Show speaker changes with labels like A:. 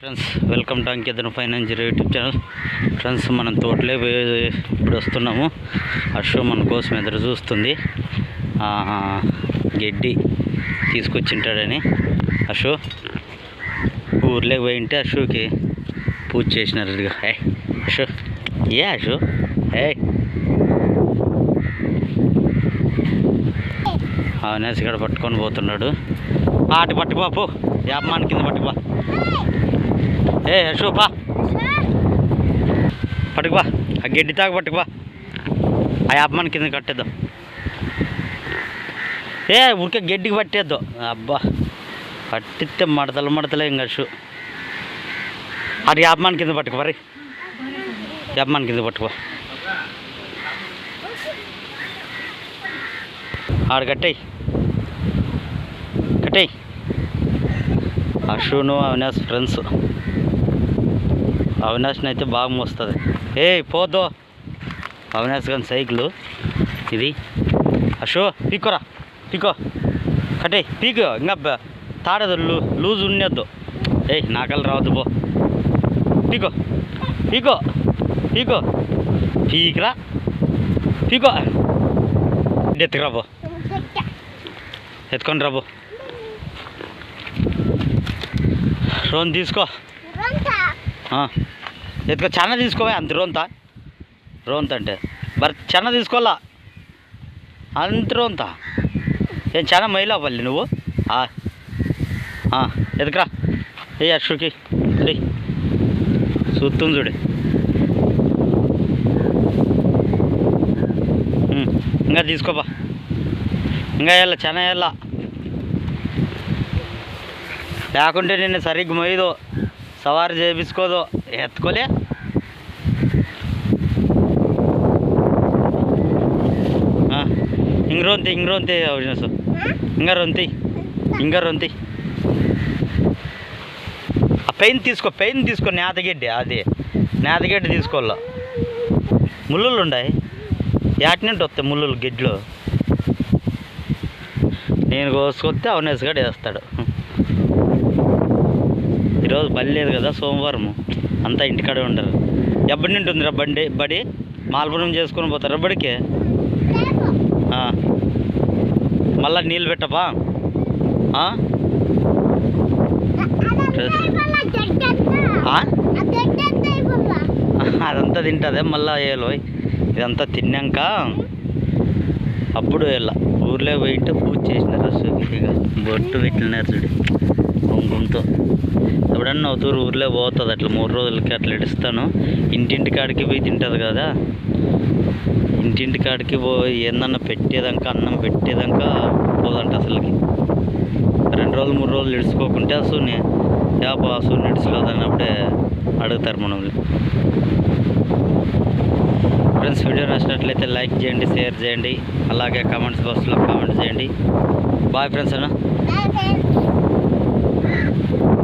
A: Friends welcome to అంకితను finance YouTube channel friends మనం తోటలే పోయి ఇప్పుడు వస్తున్నాము. అశ్వ మన కోసం ఎదురు చూస్తుంది. గడ్డి తీసుకొచ్చింటాడని. అశో ఊర్లోకి పోయి ఉంటే అశోకి పూజ చేసినారు హే అశో ఏ అశో హే అవినాశ్ ఇక్కడ పట్టుకొని పోతున్నాడు. ఆటి పట్టుకుపో పో. యాపమాన్ కింద పట్టుకుపో ఏ యశు బా. పట్టుకుబా ఆ గడ్డి తాగు పట్టుకుబా ఆ యాపమాన్ కింద కట్టేద్దాం. ఏ ఊరికే గడ్డికి పట్టేద్దాం. అబ్బా. పట్టిస్తే మడతలు మడతలే ఇంకా షూ అది యాపమాన్ కింద పట్టుకు మరి యాపమాన్ కింద పట్టుకో ఆడు కట్టేయి. కట్టేయి. అశును అవినాష్ ఫ్రెండ్స్. అవినాష్ని అయితే బాగా మోస్తుంది. ఏ పోదో అవినాష్ కానీ సైకిల్. ఇది. అశో పీకోరా పీకో కట్టే పీకో. ఇంకా తాడదు లూ లూజ్ ఉండొద్దు. ఏయ్ నాకల్ రావద్దు పో. పీకో పీకో పీకో పీకరా. పీకో ఎత్తుకురా పో. ఎత్తుకొని రాబో రోన్ తీసుకో. ఎత్తుకో చెన్న తీసుకోవా అంత రోంత? రోంత అంటే. మరి చెన్న తీసుకోవాలా? అంత రోంత? ఏం చాలా మైలా పల్లి నువ్వు? ఎదుకరా. ఏ అక్షుకి రే. చూస్తుంది చూడు. ఇంకా తీసుకోపా. ఇంకా వెళ్ళ చెన్న వెళ్ళ లేకుంటే నిన్ను సరిగ్గా మొయ్యదు. సవారి చేపించుకోదు ఎత్తుకోలే. ఇంక రొంతి ఇంక రొంతి అవినాసు ఇంకా రొంతి ఇంకా రొంతి ఆ పెయిన్ తీసుకో పెయిన్ తీసుకో నేతగడ్డి అది. నేతగడ్డి తీసుకోవాలా. ముళ్ళులు ఉన్నాయి యాటినంటే వస్తాయి ముళ్ళు గడ్డిలో. నేను కోసుకొస్తే అవినేష్ గడు వేస్తాడు. ఈరోజు బలి లేదు కదా సోమవారం. అంతా ఇంటికాడే ఉండరు. ఎప్పటి నుండి ఉందిరా బండి బడి. మాల్పురం చేసుకొని పోతారా బడికి మళ్ళా నీళ్ళు పెట్టపా అదంతా తింటుందే మళ్ళా వేయాలి ఇదంతా తిన్నాక? అప్పుడు వెళ్ళా ఊర్లో పోయింటే పూజ చేసినారు బొట్టు పెట్టినారు చూడు. కుంకుమతో ఎప్పుడన్నా అవుతూరు ఊర్లో పోతుంది అట్లా మూడు రోజులకి అట్లా ఇడుస్తాను. ఇంటింటి కాడికి పోయి తింటుంది కదా. ఇంటింటి కాడికి పోయి ఏందన్నా పెట్టేదాకా అన్నం పెట్టేదాకా పోదంట అసలుకి. రెండు రోజులు మూడు రోజులు ఇడుచుకోకుంటే అసూని. యాప అసూని ఇడుచుకోదన్నప్పుడే అడుగుతారు మనల్ని ఫ్రెండ్స్ వీడియో నచ్చినట్లయితే లైక్ చేయండి షేర్ చేయండి. అలాగే కామెంట్స్ బాక్స్లో కామెంట్ చేయండి. బాయ్ ఫ్రెండ్స్ అన్న. Yeah.